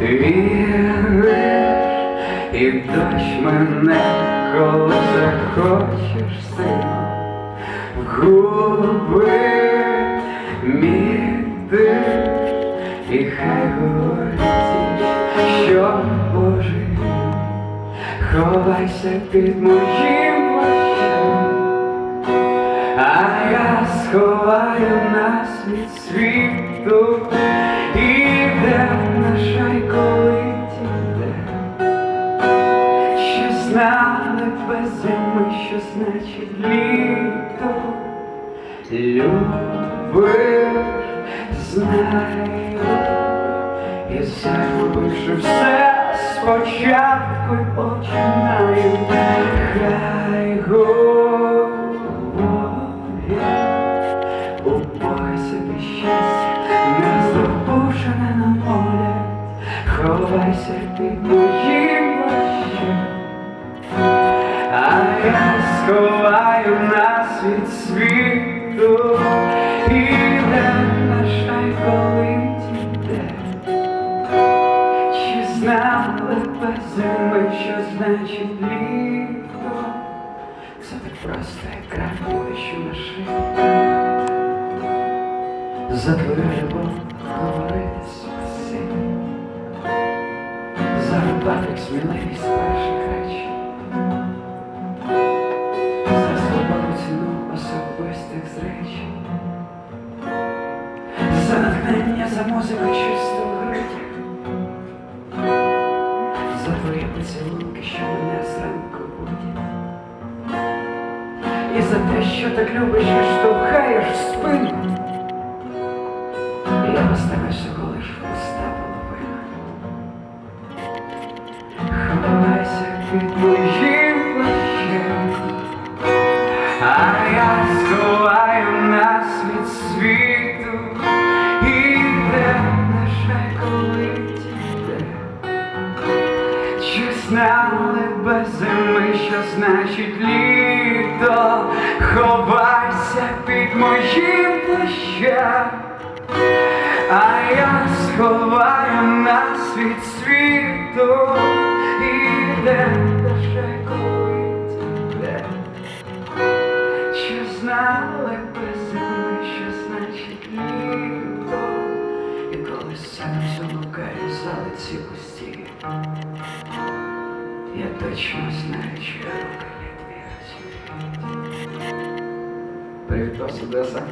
Віриш, і дощ мене, коли захочеш сильно губи міти, і хай говорить, що Боже, ховайся під моїм плащем, а я сховаю нас від світу, Знали без зими, що значить літо. Любиш, знаю І загубивши все спочатку й починаю Хай говорять у поясі ти щастя не здобувши не намовлять. Ховайся під моїм а я сховаю нас від світу, іде наша й коли тіде. Чи знали без зими, що значить літо? Це так просто, як край буде, що на. За твою любов говорити спасибі. За сміливість перших За натхнення, за музику чисту в грудях. За твої поцілунки, що мене зранку будять. І за те, що так любиш і штовхаєш в спину. Я поставлю всього лиш пуста половина. Ховайся під моїм плащем, а я сховаю Знали без зими, що значить літо? Ховайся під моїм плащем. А я сховаю нас від світу, іде лише коли тебе. Чи знали без зими, що значить літо? І коли все лукає зали ці пусті, я точно знаю, чия рука відвірить. сюда, Одеса.